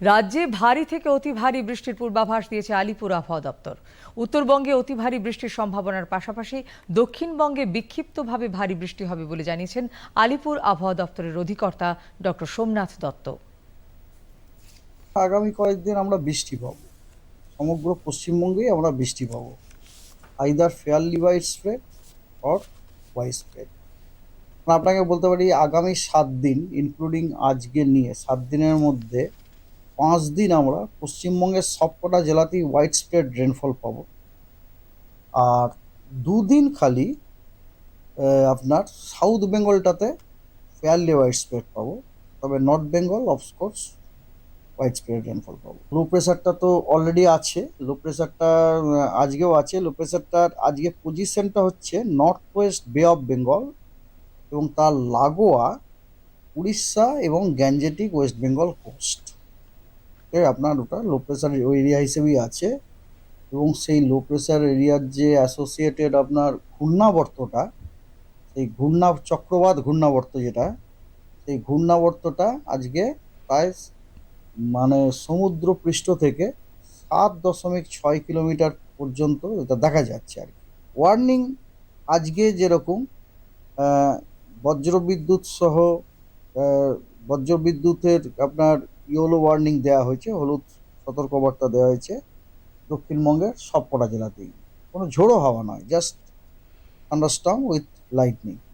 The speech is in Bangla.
রাজ্যে ভারী থেকে অতি ভারী বৃষ্টির পূর্বাভাস দিয়েছে আলিপুর আবহাওয়া দপ্তর। উত্তরবঙ্গে অতি ভারী বৃষ্টির সম্ভাবনার পাশাপাশি দক্ষিণবঙ্গে বিক্ষিপ্তভাবে ভারী বৃষ্টি হবে বলে জানিয়েছেন আলিপুর আবহাওয়া দপ্তরের অধিকর্তা ডক্টর সোমনাথ দত্ত। আগামী কয়েকদিন আমরা বৃষ্টি পাবো। সমগ্র পশ্চিমবঙ্গেই আমরা বৃষ্টি পাবো। Either fairly wide spread or wide spread আপনাকে বলতে পারি, আগামী সাত দিন ইনক্লুডিং আজকে নিয়ে, সাত দিনের মধ্যে পাঁচ দিন আমরা পশ্চিমবঙ্গের সবকটা জেলাতেই ওয়াইড স্প্রেড রেনফল পাবো। আর দুদিন খালি আপনার সাউথ বেঙ্গলটাতে ফেয়ারলি হোয়াইট স্প্রেড পাবো। তবে north Bengal of course wide spread rainfall পাবো। লো প্রেশারটা তো অলরেডি আছে। লো প্রেশারটা আজকেও আছে। লো প্রেশারটার আজকে পজিশনটা হচ্ছে north west bay of Bengal এবং তার লাগোয়া উড়িষ্যা এবং গ্যাঞ্জেটিক ওয়েস্ট বেঙ্গল কোস্ট আপনার ওটা লো প্রেশার এরিয়া হিসেবেই আছে। এবং সেই লো প্রেশার এরিয়ার যে অ্যাসোসিয়েটেড আপনার ঘূর্ণাবর্তটা, সেই ঘূর্ণা চক্রবাদ ঘূর্ণাবর্ত যেটা, সেই ঘূর্ণাবর্তটা আজকে প্রায় মানে সমুদ্র পৃষ্ঠ থেকে সাত দশমিক ছয় কিলোমিটার পর্যন্ত এটা দেখা যাচ্ছে আর কি। ওয়ার্নিং আজকে যেরকম বজ্রবিদ্যুৎ সহ বজ্রবিদ্যুতের আপনার ইয়েলো ওয়ার্নিং দেওয়া হয়েছে, হলুদ সতর্কবার্তা দেওয়া হয়েছে দক্ষিণবঙ্গের সবকটা জেলাতেই। কোনো ঝোড়ো হাওয়া নয়, জাস্ট আন্ডারস্টাম উইথ লাইটনিং।